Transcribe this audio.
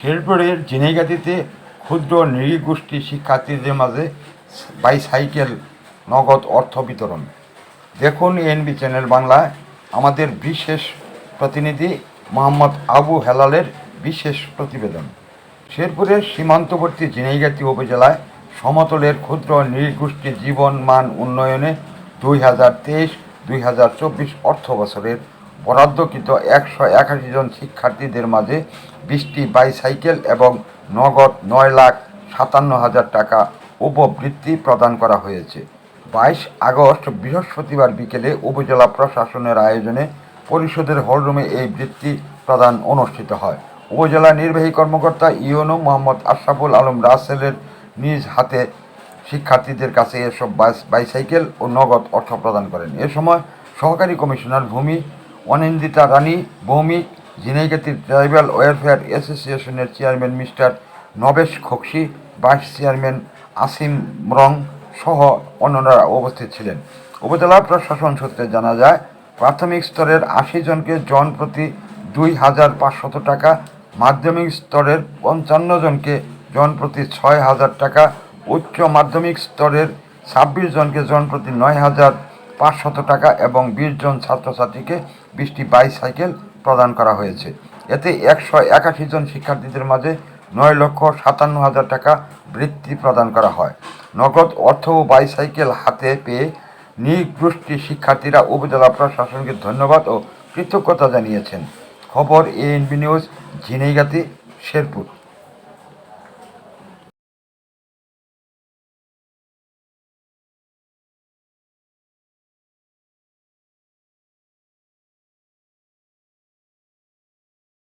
শেরপুরের জিনেগাতিতে ক্ষুদ্র নৃগোষ্ঠী শিক্ষার্থীদের মাঝে বাইসাইকেল নগদ অর্থ বিতরণ। দেখুন এনবি চ্যানেল বাংলায় আমাদের বিশেষ প্রতিনিধি মোহাম্মদ আবু হেলালের বিশেষ প্রতিবেদন। শেরপুরের সীমান্তবর্তী জিনেগাতি উপজেলায় সমতলের ক্ষুদ্র নৃগোষ্ঠী জীবন মান উন্নয়নে দুই হাজার তেইশ দুই হাজার চব্বিশ অর্থ বছরের বরাদ্দকৃত একশো একাশি জন শিক্ষার্থীদের মাঝে বিশটি বাইসাইকেল এবং নগদ নয় লাখ সাতান্ন হাজার টাকা উপবৃত্তি প্রদান করা হয়েছে। বাইশ আগস্ট বৃহস্পতিবার বিকেলে উপজেলা প্রশাসনের আয়োজনে পরিষদের হলরুমে এই বৃত্তি প্রদান অনুষ্ঠিত হয়। উপজেলা নির্বাহী কর্মকর্তা ইউনো মোহাম্মদ আশরাফুল আলম রাসেলের নিজ হাতে শিক্ষার্থীদের কাছে এসব বাইস- বাইসাইকেল ও নগদ অর্থ প্রদান করেন। এ সময় সহকারী কমিশনার ভূমি অনিন্দিতা রানী ভৌমিক ঝিনাইগাতির ট্রাইবাল ওয়েলফেয়ার অ্যাসোসিয়েশনের chairman mister Nabesh Khoksi, vice chairman Asim Rong সহ অন্যরা উপস্থিত ছিলেন। উপজেলা প্রশাসন সূত্রে জানা যায়, প্রাথমিক স্তরের আশি জনকে জন প্রতি দুই হাজার পাঁচশত টাকা, মাধ্যমিক স্তরের পঞ্চান্ন জনকে জন প্রতি ছয় হাজার টাকা, উচ্চ মাধ্যমিক স্তরের ছাব্বিশ জনকে জন প্রতি নয় হাজার পাঁচশত টাকা এবং বিশ জন ছাত্রছাত্রীকে বিশটি বাইসাইকেল প্রদান করা হয়েছে। এতে একশো একাশি জন শিক্ষার্থীদের মাঝে নয় লক্ষ সাতান্ন হাজার টাকা বৃত্তি প্রদান করা হয়। নগদ অর্থ ও বাইসাইকেল হাতে পেয়ে নিগোষ্ঠী শিক্ষার্থীরা উপজেলা প্রশাসনকে ধন্যবাদ ও কৃতজ্ঞতা জানিয়েছেন। খবর এএনবি নিউজ, ঝিনাইগাতি, শেরপুর।